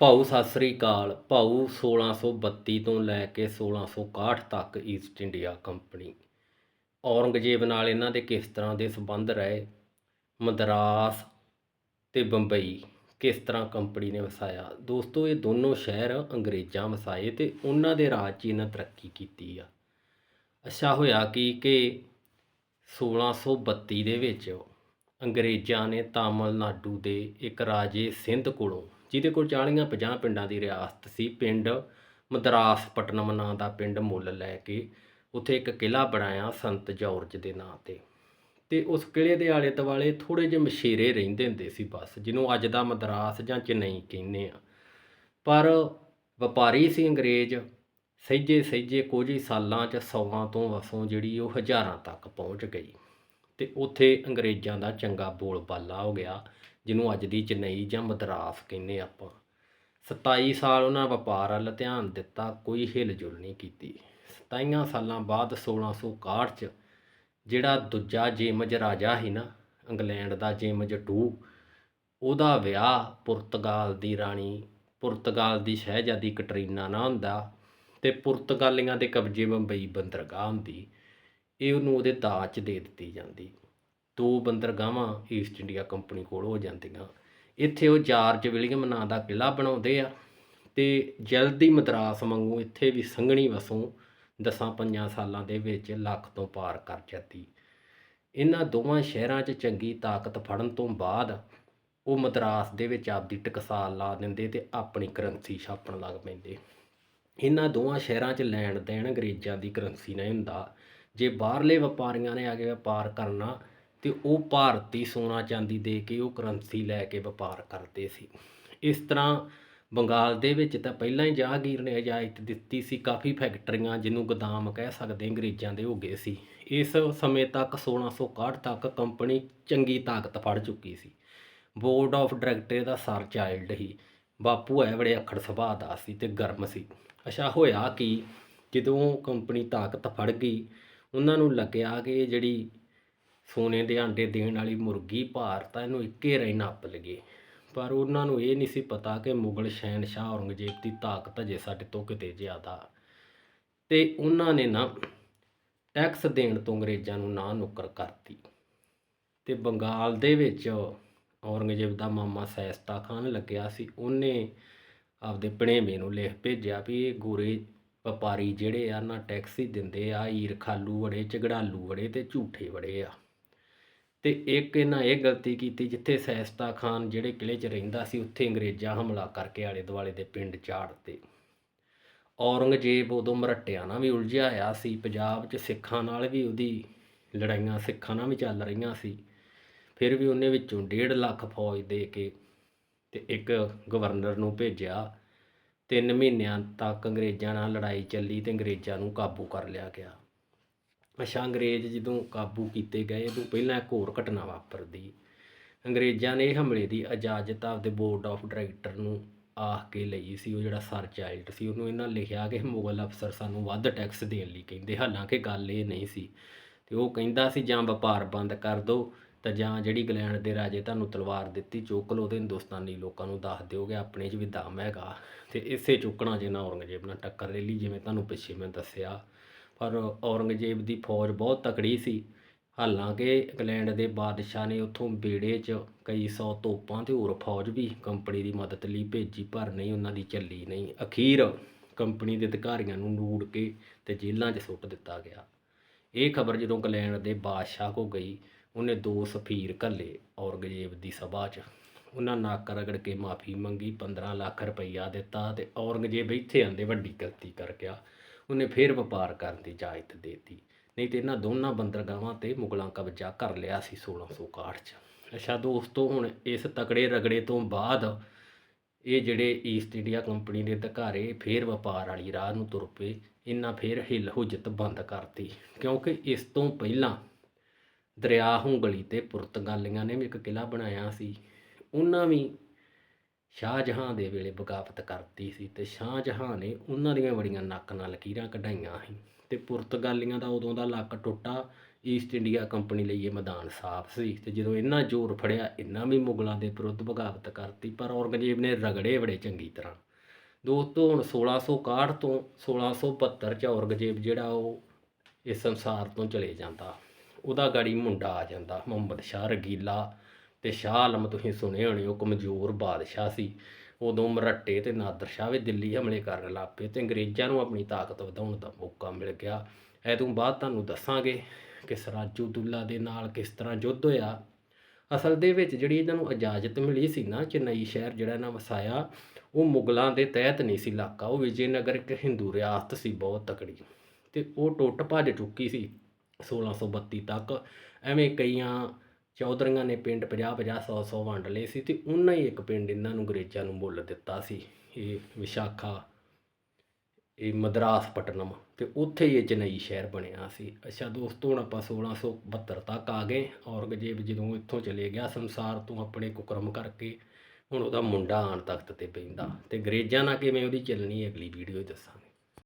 ਭਾਊ ਸਤਿ ਸ੍ਰੀ ਅਕਾਲ। ਭਾਊ 1632 ਤੋਂ ਲੈ ਕੇ 1661 ਤੱਕ ਈਸਟ ਇੰਡੀਆ ਕੰਪਨੀ ਔਰੰਗਜ਼ੇਬ ਨਾਲ ਇਹਨਾਂ ਦੇ ਕਿਸ ਤਰ੍ਹਾਂ ਦੇ ਸੰਬੰਧ ਰਹੇ? ਮਦਰਾਸ ਤੇ ਬੰਬਈ ਕਿਸ ਤਰ੍ਹਾਂ ਕੰਪਨੀ ਨੇ ਵਸਾਇਆ? ਦੋਸਤੋ, ਇਹ ਦੋਨੋਂ ਸ਼ਹਿਰ ਅੰਗਰੇਜ਼ਾਂ ਵਸਾਏ ਤੇ ਉਹਨਾਂ ਦੇ ਰਾਜ 'ਚ ਇਹਨਾਂ ਤਰੱਕੀ ਕੀਤੀ ਆ। ਅੱਛਾ ਹੋਇਆ ਕਿ ਕਿ 1632 ਦੇ ਵਿੱਚ ਅੰਗਰੇਜ਼ਾਂ ਨੇ ਤਾਮਿਲਨਾਡੂ ਦੇ ਇੱਕ ਰਾਜੇ ਸਿੰਧ ਕੋਲੋਂ ਜਿਹਦੇ ਕੋਲ 40 50 ਪਿੰਡਾਂ ਦੀ ਰਿਆਸਤ ਸੀ, ਪਿੰਡ ਮਦਰਾਸ ਪਟਨਮ ਨਾਂ ਦਾ ਪਿੰਡ ਮੁੱਲ ਲੈ ਕੇ ਉੱਥੇ ਇੱਕ ਕਿਲਾ ਬਣਾਇਆ ਸੰਤ ਜੌਰਜ ਦੇ ਨਾਂ ਤੇ। ਤੇ ਉਸ ਕਿਲੇ ਦੇ ਆਲੇ ਦੁਆਲੇ ਥੋੜੇ ਜਿਹੇ ਮਛੇਰੇ ਰਹਿੰਦੇ ਹੁੰਦੇ ਸੀ ਬਸ, ਜਿਹਨੂੰ ਅੱਜ ਦਾ ਮਦਰਾਸ ਜਾਂ ਚੇਨਈ ਕਹਿੰਦੇ ਆ। ਪਰ ਵਪਾਰੀ ਸੀ ਅੰਗਰੇਜ਼ ਸਹਿਜੇ ਸਹਿਜੇ ਕੁਝ ਹੀ ਸਾਲਾਂ 'ਚ ਸੌਾਂ ਤੋਂ ਵਸੋਂ ਜਿਹੜੀ ਉਹ ਹਜ਼ਾਰਾਂ ਤੱਕ ਪਹੁੰਚ ਗਈ। ਤੇ ਉੱਥੇ ਅੰਗਰੇਜ਼ਾਂ ਦਾ ਚੰਗਾ ਬੋਲਬਾਲਾ ਹੋ ਗਿਆ, ਜਿਹਨੂੰ ਅੱਜ ਦੀ ਚੇਨਈ ਜਾਂ ਮਦਰਾਸ ਕਹਿੰਦੇ ਆਪਾਂ। 27 ਸਾਲ ਉਹਨਾਂ ਵਪਾਰ ਵੱਲ ਧਿਆਨ ਦਿੱਤਾ, ਕੋਈ ਹਿਲਜੁਲ ਨਹੀਂ ਕੀਤੀ। 27 ਸਾਲਾਂ ਬਾਅਦ 1661 ਚ ਜਿਹੜਾ ਦੂਜਾ ਜੇਮਜ ਰਾਜਾ ਸੀ ਨਾ, ਇੰਗਲੈਂਡ ਦਾ ਜੇਮਜ ਟੂ, ਉਹਦਾ ਵਿਆਹ ਪੁਰਤਗਾਲ ਦੀ ਰਾਣੀ, ਪੁਰਤਗਾਲ ਦੀ ਸ਼ਹਿਜ਼ਾਦੀ ਕਟਰੀਨਾ ਨਾਲ ਹੁੰਦਾ ਤੇ ਪੁਰਤਗਾਲੀਆਂ ਦੇ ਕਬਜ਼ੇ ਬੰਬਈ ਬੰਦਰਗਾਹ ਹੁੰਦੀ। ਇਹ ਉਹਨੂੰ ਉਹਦੇ ਦਾਜ 'ਚ ਦੇ ਦਿੱਤੀ ਜਾਂਦੀ। ਦੋ ਬੰਦਰਗਾਹਾਂ ਈਸਟ ਇੰਡੀਆ ਕੰਪਨੀ ਕੋਲ ਹੋ ਜਾਂਦੀਆਂ। ਇੱਥੇ ਉਹ ਜਾਰਜ ਵਿਲੀਅਮ ਨਾਂ ਦਾ ਕਿਲਾ ਬਣਾਉਂਦੇ ਆ ਤੇ ਜਲਦੀ ਮਦਰਾਸ ਵਾਂਗੂ ਇੱਥੇ ਵੀ ਸੰਘਣੀ ਵਸੋਂ ਦਸਾਂ ਪੰਜਾਂ ਸਾਲਾਂ ਦੇ ਵਿੱਚ ਲੱਖ ਤੋਂ ਪਾਰ ਕਰ ਜਾਂਦੀ। ਇਹਨਾਂ ਦੋਵਾਂ ਸ਼ਹਿਰਾਂ 'ਚ ਚੰਗੀ ਤਾਕਤ ਫੜਨ ਤੋਂ ਬਾਅਦ ਉਹ ਮਦਰਾਸ ਦੇ ਵਿੱਚ ਆਪਦੀ ਟਕਸਾਲ ਲਾ ਦਿੰਦੇ ਤੇ ਆਪਣੀ ਕਰੰਸੀ ਛਾਪਣ ਲੱਗ ਪੈਂਦੇ। ਇਹਨਾਂ ਦੋਵਾਂ ਸ਼ਹਿਰਾਂ 'ਚ ਲੈਣ ਦੇਣ ਅੰਗਰੇਜ਼ਾਂ ਦੀ ਕਰੰਸੀ ਨਹੀਂ ਹੁੰਦਾ। ਜੇ ਬਾਹਰਲੇ ਵਪਾਰੀਆਂ ਨੇ ਆ ਕੇ ਵਪਾਰ ਕਰਨਾ, ਤਾਂ ਉਹ ਭਾਰਤੀ ਸੋਨਾ ਚਾਂਦੀ ਦੇ ਕੇ ਉਹ ਕਰੰਸੀ ਲੈ ਕੇ ਵਪਾਰ ਕਰਦੇ ਸੀ। ਇਸ ਤਰ੍ਹਾਂ ਬੰਗਾਲ ਦੇ ਵਿੱਚ ਤਾਂ ਪਹਿਲਾਂ ਹੀ ਜਹਾਂਗੀਰ ਨੇ ਇਜਾਜ਼ਤ ਦਿੱਤੀ ਸੀ, ਕਾਫੀ ਫੈਕਟਰੀਆਂ ਜਿਹਨੂੰ ਗੋਦਾਮ ਕਹਿ ਸਕਦੇ ਅੰਗਰੇਜ਼ਾਂ ਦੇ ਹੋ ਗਏ ਸੀ। ਇਸ ਸਮੇਂ ਤੱਕ 1661 ਤੱਕ ਕੰਪਨੀ ਚੰਗੀ ਤਾਕਤ ਫੜ ਚੁੱਕੀ ਸੀ। ਬੋਰਡ ਆਫ ਡਾਇਰੈਕਟਰ ਦਾ ਸਰ ਚਾਈਲਡ ਹੀ ਬਾਪੂ ਹੈ ਬੜੇ ਅਖੜ ਸੁਭਾਅ ਦਾ ਸੀ ਤੇ ਗਰਮ ਸੀ। ਅੱਛਾ, ਹੋਇਆ ਕਿ? ਜਦੋਂ ਕੰਪਨੀ ਤਾਕਤ ਫੜ ਗਈ ਉਹਨਾਂ ਨੂੰ ਲੱਗਿਆ ਕਿ ਇਹ ਜਿਹੜੀ ਸੋਨੇ ਦੇ ਆਂਡੇ ਦੇਣ ਵਾਲੀ ਮੁਰਗੀ ਭਾਰਤ ਆ ਇਹਨੂੰ ਇੱਕੇ ਰੇ ਨੱਪ ਲਗੇ ਪਰ ਉਹਨਾਂ ਨੂੰ ਇਹ ਨਹੀਂ ਸੀ ਪਤਾ ਕਿ ਮੁਗਲ ਸ਼ਹਿਨशाह ਔਰੰਗਜ਼ੇਬ ਦੀ ਤਾਕਤ ਅਜੇ ਸਾਡੇ ਤੋਂ ਕਿਤੇ ਜ਼ਿਆਦਾ। ਤੇ ਉਹਨਾਂ ਨੇ ਨਾ ਟੈਕਸ ਦੇਣ ਤੋਂ ਅੰਗਰੇਜ਼ਾਂ ਨੂੰ ਨਾ ਨੁੱਕਰ ਕਰਤੀ। ਤੇ ਬੰਗਾਲ ਦੇ ਵਿੱਚ ਔਰੰਗਜ਼ੇਬ ਦਾ ਮਾਮਾ ਸੈਸਤਾ ਖਾਨ ਲੱਗਿਆ ਸੀ। ਉਹਨੇ ਆਪਦੇ ਭਣੇਵੇਂ ਨੂੰ ਲਿਖ ਭੇਜਿਆ ਵੀ ਇਹ ਗੋਰੇ ਵਪਾਰੀ ਜਿਹੜੇ ਆ ਨਾ ਟੈਕਸ ਹੀ ਦਿੰਦੇ ਆ ਈਰਖਾਲੂ ਬੜੇ ਝਗੜਾਲੂ ਬੜੇ ਤੇ ਝੂਠੇ ਬੜੇ ਆ। ਤੇ ਇੱਕ ਇਹਨਾਂ ਇਹ ਗਲਤੀ ਕੀਤੀ ਜਿੱਥੇ ਸੈਸਤਾ ਖਾਨ ਜਿਹੜੇ ਕਿਲੇ 'ਚ ਰਹਿੰਦਾ ਸੀ, ਉੱਥੇ ਅੰਗਰੇਜ਼ਾਂ ਹਮਲਾ ਕਰਕੇ ਆਲੇ ਦੁਆਲੇ ਦੇ ਪਿੰਡ ਚਾੜਤੇ ਔਰੰਗਜ਼ੇਬ ਉਦੋਂ ਮਰਟਿਆ ਨਾਲ ਵੀ ਉਲਝਿਆ ਹੋਇਆ ਸੀ, ਪੰਜਾਬ 'ਚ ਸਿੱਖਾਂ ਨਾਲ ਵੀ ਉਹਦੀ ਲੜਾਈਆਂ ਸਿੱਖਾਂ ਨਾਲ ਵੀ ਚੱਲ ਰਹੀਆਂ ਸੀ। ਫਿਰ ਵੀ ਉਹਨੇ ਵਿੱਚੋਂ 1.5 ਲੱਖ ਫੌਜ ਦੇ ਕੇ ਤੇ ਇੱਕ ਗਵਰਨਰ ਨੂੰ ਭੇਜਿਆ। ਤਿੰਨ ਮਹੀਨਿਆਂ ਤੱਕ ਅੰਗਰੇਜ਼ਾਂ ਨਾਲ ਲੜਾਈ ਚੱਲੀ ਅਤੇ ਅੰਗਰੇਜ਼ਾਂ ਨੂੰ ਕਾਬੂ ਕਰ ਲਿਆ ਗਿਆ। ਅੱਛਾ, ਅੰਗਰੇਜ਼ ਜਦੋਂ ਕਾਬੂ ਕੀਤੇ ਗਏ, ਉਦੋਂ ਪਹਿਲਾਂ ਇੱਕ ਹੋਰ ਘਟਨਾ ਵਾਪਰਦੀ। ਅੰਗਰੇਜ਼ਾਂ ਨੇ ਇਹ ਹਮਲੇ ਦੀ ਇਜਾਜ਼ਤ ਆਪਦੇ ਬੋਰਡ ਆਫ ਡਾਇਰੈਕਟਰ ਨੂੰ ਆਖ ਕੇ ਲਈ ਸੀ, ਉਹ ਜਿਹੜਾ ਸਰ ਚਾਈਲਡ ਸੀ, ਉਹਨੂੰ ਇਹਨਾਂ ਲਿਖਿਆ ਕਿ ਮੁਗਲ ਅਫਸਰ ਸਾਨੂੰ ਵੱਧ ਟੈਕਸ ਦੇਣ ਲਈ ਕਹਿੰਦੇ, ਹਾਲਾਂਕਿ ਗੱਲ ਇਹ ਨਹੀਂ ਸੀ। ਤੇ ਉਹ ਕਹਿੰਦਾ ਸੀ, ਜਾਂ ਵਪਾਰ ਬੰਦ ਕਰ ਦਿਓ ਤਾਂ ਜਾਂ ਜਿਹੜੀ ਇੰਗਲੈਂਡ ਦੇ ਰਾਜੇ ਤੁਹਾਨੂੰ ਤਲਵਾਰ ਦਿੱਤੀ, ਚੁੱਕ ਲਓ ਤੇ ਹਿੰਦੁਸਤਾਨੀ ਲੋਕਾਂ ਨੂੰ ਦੱਸ ਦਿਓਗੇ ਆਪਣੇ 'ਚ ਵੀ ਦਮ ਹੈਗਾ। ਤੇ ਇਸੇ ਚੁੱਕਣਾ ਜੇ ਨਾ ਔਰੰਗਜ਼ੇਬ ਨਾਲ ਟੱਕਰ ਲੈ ਲਈ, ਜਿਵੇਂ ਤੁਹਾਨੂੰ ਪਿੱਛੇ ਮੈਂ ਦੱਸਿਆ। ਪਰ ਔਰੰਗਜ਼ੇਬ ਦੀ ਫੌਜ ਬਹੁਤ ਤਕੜੀ ਸੀ। ਹਾਲਾਂਕਿ ਇੰਗਲੈਂਡ ਦੇ ਬਾਦਸ਼ਾਹ ਨੇ ਉੱਥੋਂ ਬੇੜੇ 'ਚ ਕਈ ਸੌ ਤੋਪਾਂ ਤੇ ਹੋਰ ਫੌਜ ਵੀ ਕੰਪਨੀ ਦੀ ਮਦਦ ਲਈ ਭੇਜੀ, ਪਰ ਨਹੀਂ, ਉਹਨਾਂ ਦੀ ਚੱਲੀ ਨਹੀਂ। ਅਖੀਰ ਕੰਪਨੀ ਦੇ ਅਧਿਕਾਰੀਆਂ ਨੂੰ ਨੂੜ ਕੇ ਤੇ ਜੇਲ੍ਹਾਂ 'ਚ ਸੁੱਟ ਦਿੱਤਾ ਗਿਆ। ਇਹ ਖਬਰ ਜਦੋਂ ਇੰਗਲੈਂਡ ਦੇ ਬਾਦਸ਼ਾਹ ਕੋ ਗਈ ਉਹਨੇ ਦੋ ਸਫੀਰ ਘੱਲੇ ਔਰੰਗਜ਼ੇਬ ਦੀ ਸਭਾ 'ਚ। ਉਹਨਾਂ ਨੱਕ ਰਗੜ ਕੇ ਮਾਫੀ ਮੰਗੀ 15 ਲੱਖ ਰੁਪਈਆ ਦਿੱਤਾ ਤੇ ਔਰੰਗਜ਼ੇਬ ਇੱਥੇ ਆਂਦੇ ਵੱਡੀ ਗਲਤੀ ਕਰ ਗਿਆ। ਉਹਨੇ ਫੇਰ ਵਪਾਰ ਕਰਨ ਦੀ ਇਜਾਜ਼ਤ ਦੇਤੀ। ਨਹੀਂ ਤੇ ਇਹਨਾਂ ਦੋਨਾਂ ਬੰਦਰਗਾਹਾਂ ਤੇ ਮੁਗਲਾਂ ਕਬਜ਼ਾ ਕਰ ਲਿਆ ਸੀ 1661 ਚ। ਅੱਛਾ ਦੋਸਤੋ, ਹੁਣ ਇਸ ਤਕੜੇ ਰਗੜੇ ਤੋਂ ਬਾਅਦ ਇਹ ਜਿਹੜੇ ਈਸਟ ਇੰਡੀਆ ਕੰਪਨੀ ਦੇ ਅਧਿਕਾਰੇ ਫੇਰ ਵਪਾਰ ਵਾਲੀ ਰਾਹ ਨੂੰ ਤੁਰ ਪਏ। ਇਹਨਾਂ ਫੇਰ ਹਿੱਲ ਹੁਜਤ ਬੰਦ ਕਰਤੀ। ਕਿਉਂਕਿ ਇਸ ਤੋਂ ਪਹਿਲਾਂ ਦਰਿਆ ਹੁੰਗਲੀ ਤੇ ਪੁਰਤਗਾਲੀਆਂ ਨੇ ਵੀ ਇੱਕ ਕਿਲਾ ਬਣਾਇਆ ਸੀ। ਉਹਨਾਂ ਵੀ ਸ਼ਾਹਜਹਾਂ ਦੇ ਵੇਲੇ ਬਗਾਵਤ ਕਰਤੀ ਸੀ ਤੇ ਸ਼ਾਹਜਹਾਂ ਨੇ ਉਹਨਾਂ ਦੀਆਂ ਬੜੀਆਂ ਨੱਕ ਨਾਲ ਲਕੀਰਾਂ ਕਢਾਈਆਂ ਸੀ ਤੇ ਪੁਰਤਗਾਲੀਆਂ ਦਾ ਉਦੋਂ ਦਾ ਲੱਕ ਟੁੱਟਾ। ਈਸਟ ਇੰਡੀਆ ਕੰਪਨੀ ਲਈ ਇਹ ਮੈਦਾਨ ਸਾਫ਼ ਸੀ ਤੇ ਜਦੋਂ ਇਹਨਾਂ ਜ਼ੋਰ ਫੜਿਆ ਇਹਨਾਂ ਵੀ ਮੁਗਲਾਂ ਦੇ ਵਿਰੁੱਧ ਬਗਾਵਤ ਕਰਤੀ, ਪਰ ਔਰੰਗਜ਼ੇਬ ਨੇ ਰਗੜੇ ਬੜੇ ਚੰਗੀ ਤਰ੍ਹਾਂ। ਦੋਸਤੋ, ਹੁਣ 1661 ਤੋਂ 1672 ਚ ਔਰੰਗਜ਼ੇਬ ਜਿਹੜਾ ਉਹ ਇਸ ਸੰਸਾਰ ਤੋਂ ਚਲੇ ਜਾਂਦਾ। ਉਹਦਾ ਗਾੜੀ ਮੁੰਡਾ ਆ ਜਾਂਦਾ, ਮੁਹੰਮਦ ਸ਼ਾਹ ਰਗੀਲਾ। ਤੇ ਸ਼ਾਹ ਆਲਮ ਤੁਸੀਂ ਸੁਣੇ ਹੋਣੇ, ਉਹ ਕਮਜ਼ੋਰ ਬਾਦਸ਼ਾਹ ਸੀ। ਉਦੋਂ ਮਰੱਟੇ ਤੇ ਨਾਦਰ ਸ਼ਾਹ ਵੀ ਦਿੱਲੀ ਹਮਲੇ ਕਰਨ ਲੱਗ ਪਏ ਤੇ ਅੰਗਰੇਜ਼ਾਂ ਨੂੰ ਆਪਣੀ ਤਾਕਤ ਵਧਾਉਣ ਦਾ ਮੌਕਾ ਮਿਲ ਗਿਆ। ਇਹ ਤੋਂ ਬਾਅਦ ਤੁਹਾਨੂੰ ਦੱਸਾਂਗੇ ਕਿ ਸਰਾਜੁਦੁੱਲਾ ਦੇ ਨਾਲ ਕਿਸ ਤਰ੍ਹਾਂ ਯੁੱਧ ਹੋਇਆ। ਅਸਲ ਦੇ ਵਿੱਚ ਜਿਹੜੀ ਇਹਨਾਂ ਨੂੰ ਇਜਾਜ਼ਤ ਮਿਲੀ ਸੀ ਨਾ, ਚੇਨਈ ਸ਼ਹਿਰ ਜਿਹੜਾ ਇਹਨਾਂ ਵਸਾਇਆ, ਉਹ ਮੁਗਲਾਂ ਦੇ ਤਹਿਤ ਨਹੀਂ ਸੀ ਇਲਾਕਾ, ਉਹ ਵਿਜੇਨਗਰ ਇੱਕ ਹਿੰਦੂ ਰਿਆਸਤ ਸੀ, ਬਹੁਤ ਤਕੜੀ। ਤੇ ਉਹ ਟੁੱਟ ਭੱਜ ਚੁੱਕੀ ਸੀ। 1632 ਤੱਕ ਐਵੇਂ ਕਈਆਂ ਚੌਧਰੀਆਂ ਨੇ ਪਿੰਡ 50 50 100 100 ਵੰਡ ਲਏ ਸੀ ਤੇ ਉਹਨਾਂ ਹੀ ਇੱਕ ਪਿੰਡ ਇਹਨਾਂ ਨੂੰ ਅੰਗਰੇਜ਼ਾਂ ਨੂੰ ਮੁੱਲ ਦਿੱਤਾ ਸੀ, ਇਹ ਵਿਸ਼ਾਖਾ, ਇਹ ਮਦਰਾਸ ਪਟਨਮ ਤੇ ਉੱਥੇ ਹੀ ਇਹ ਚੇਨਈ ਸ਼ਹਿਰ ਬਣਿਆ ਸੀ। ਅੱਛਾ ਦੋਸਤੋ, ਹੁਣ ਆਪਾਂ 1672 ਤੱਕ ਆ ਗਏ, ਔਰੰਗਜ਼ੇਬ ਜਦੋਂ ਇੱਥੋਂ ਚਲੇ ਗਿਆ ਸੰਸਾਰ ਤੋਂ ਆਪਣੇ ਕੁਕਰਮ ਕਰਕੇ, ਹੁਣ ਉਹਦਾ ਮੁੰਡਾ ਆਣ ਤਖਤ ਤੇ ਪੈਂਦਾ ਤੇ ਅੰਗਰੇਜ਼ਾਂ ਨਾਲ ਕਿਵੇਂ ਉਹਦੀ ਚੱਲਣੀ ਅਗਲੀ ਵੀਡੀਓ ਦੱਸਾਂਗੇ।